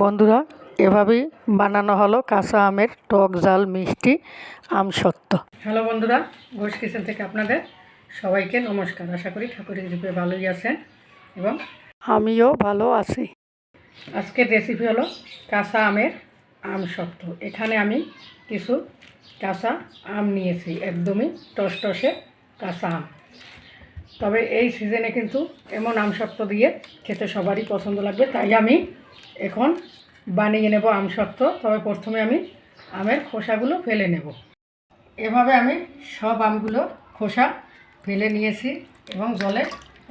বন্ধুরা এভাবেই বানানো হলো কাঁচা আমের টক জাল মিষ্টি আম সত্ত্ব। হ্যালো বন্ধুরা ঘোষ কিচেন থেকে আপনাদের সবাইকে নমস্কার। আশা করি ঠাকুরের রূপে ভালোই আছেন এবং আমিও ভালো আছি। আজকের রেসিপি হলো কাঁচা আমের আম সত্ত্ব। এখানে আমি কিছু কাঁচা আম নিয়েছি একদমই টসটসে কাঁচা আম। তবে এই সিজনে কিন্তু এমন আমসত্ব দিয়ে খেতে সবারই পছন্দ লাগবে। তাই আমি এখন বানিয়ে নেব আমসত্ব তবে প্রথমে আমি আমের খোসাগুলো ফেলে নেব। এভাবে আমি সব আমগুলো খোসা ফেলে নিয়েছি এবং জলে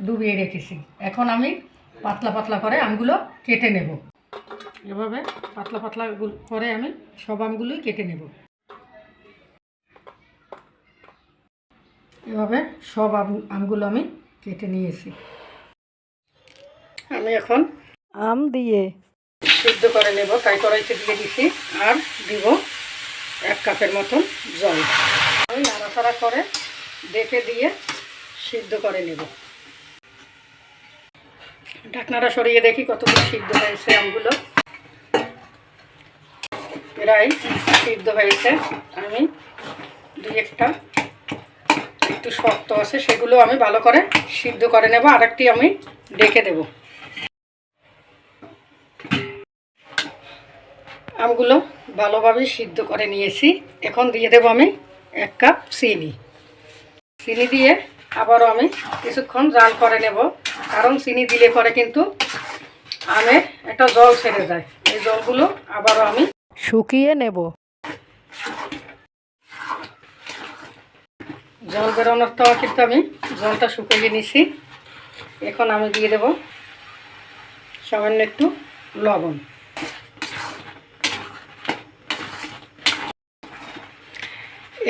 ডুবিয়ে রেখেছি। এখন আমি পাতলা পাতলা করে আমগুলো কেটে নেব। এভাবে পাতলা পাতলা করে আমি সব আমগুলোই কেটে নেব। এভাবে সব আম আমগুলো আমি কেটে নিয়েছি। আমি এখন আম দিয়ে সিদ্ধ করে নেব তাই কড়াইতে দিয়ে দিছি আর দিব এক কাপের মতন জল। আমি নাড়াচাড়া করে ডেকে দিয়ে সিদ্ধ করে নেব। ঢাকনাটা সরিয়ে দেখি কতগুলো সিদ্ধ হয়েছে আমগুলো। প্রায় সিদ্ধ হয়েছে। আমি দুই একটা একটু শক্ত আছে, সেগুলো আমি ভালো করে সিদ্ধ করে নেব আর একটি আমি ডেকে দেব। আমগুলো ভালোভাবে সিদ্ধ করে নিয়েছি। এখন দিয়ে দেব আমি এক কাপ চিনি। চিনি দিয়ে আবারও আমি কিছুক্ষণ জাল করে নেব, কারণ চিনি দিলে পরে কিন্তু আমের একটা জল ছেড়ে যায়। এই জলগুলো আবারও আমি শুকিয়ে নেব। জল বেরোনোর তো কিন্তু আমি জলটা শুকিয়ে নিছি এখন আমি দিয়ে দেব সামান্য একটু লবণ।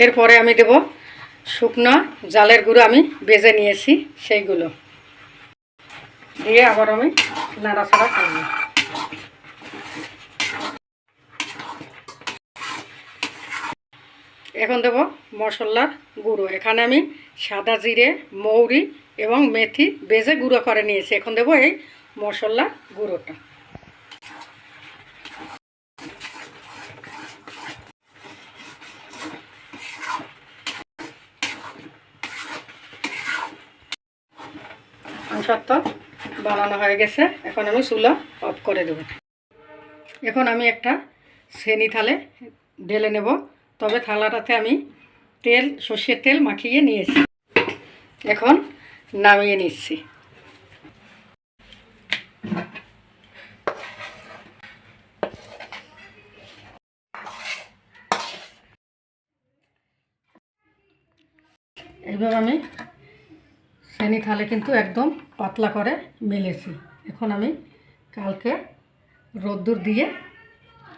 এরপরে আমি দেব শুকনো জালের গুঁড়ো আমি বেজে নিয়েছি সেইগুলো। দিয়ে আবার আমি নাড়াচাড়া করব। এখন দেব মশলার গুঁড়ো। এখানে আমি সাদা জিরে, মৌরি এবং মেথি বেজে গুঁড়ো করে নিয়েছি। এখন দেব এই মশলা গুঁড়োটা। বানানো হয়ে গেছে। এখন আমি চুলা অফ করে দেব। এখন আমি একটা শ্রেণি থালে ঢেলে নেব। তবে থালাটাতে আমি তেল, সর্ষের তেল মাখিয়ে নিয়েছি। এখন নামিয়ে নিচ্ছি। এইভাবে আমি শ্রেণি থালে কিন্তু একদম পাতলা করে মেলেছি। এখন আমি কালকে রোদ্দুর দিয়ে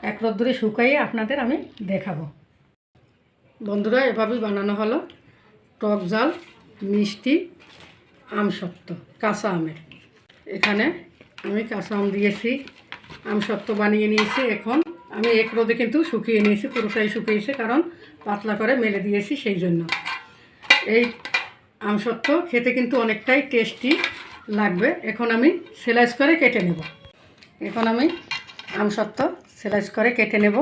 এক রোদ্দুরে শুকাইয়ে আপনাদের আমি দেখাবো। বন্ধুরা, এভাবেই বানানো হলো। টক জাল মিষ্টি, আম সত্ত্ব, কাঁচা আমের। এখানে আমি কাঁচা আম দিয়েছি, আম সত্ত্ব বানিয়ে নিয়েছি। এখন আমি এক রোদে কিন্তু শুকিয়ে নিয়েছি, পুরোটাই শুকিয়েছে কারণ পাতলা করে মেলে দিয়েছি সেই জন্য। এই আমসত্ত্ব খেতে কিন্তু অনেকটাই টেস্টি লাগবে। এখন আমি স্লাইস করে কেটে নেব। এখন আমি আমসত্ত্ব স্লাইস করে কেটে নেব।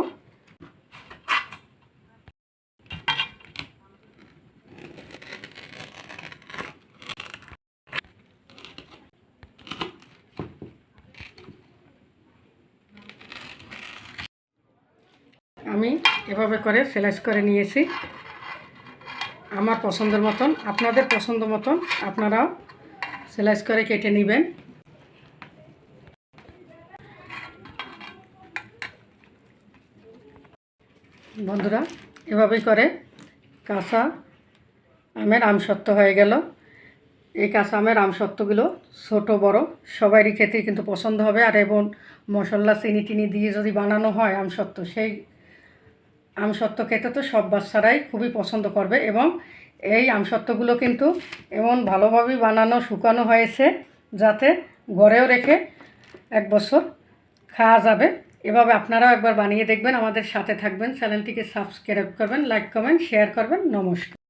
আমি এভাবে করে স্লাইস করে নিয়েছি। আমার পছন্দের মতন, আপনাদের পছন্দ মতন আপনারাও স্লাইস করে কেটে নেবেন। বন্ধুরা এভাবেই করে কাঁচা আমের আমসত্ত্ব হয়ে গেল। এই কাঁচা আমের আমসত্ত্বগুলো ছোট, বড় সবারই খেতে কিন্তু পছন্দ হবে। আর এবং মশলা চিনি টিনি দিয়ে যদি বানানো হয় আমসত্ত্ব, সেই আমসত্ত্ব খেতে তো সব বাচ্চারাই খুবই পছন্দ করবে এবং এই আমসত্বগুলো কিন্তু এমন ভালোভাবেই বানানো, শুকানো হয়েছে যাতে গড়েও রেখে এক বছর খাওয়া যাবে। এভাবে আপনারাও একবার বানিয়ে দেখবেন, আমাদের সাথে থাকবেন, চ্যানেলটিকে সাবস্ক্রাইব করবেন, লাইক কমেন্ট শেয়ার করবেন, নমস্কার।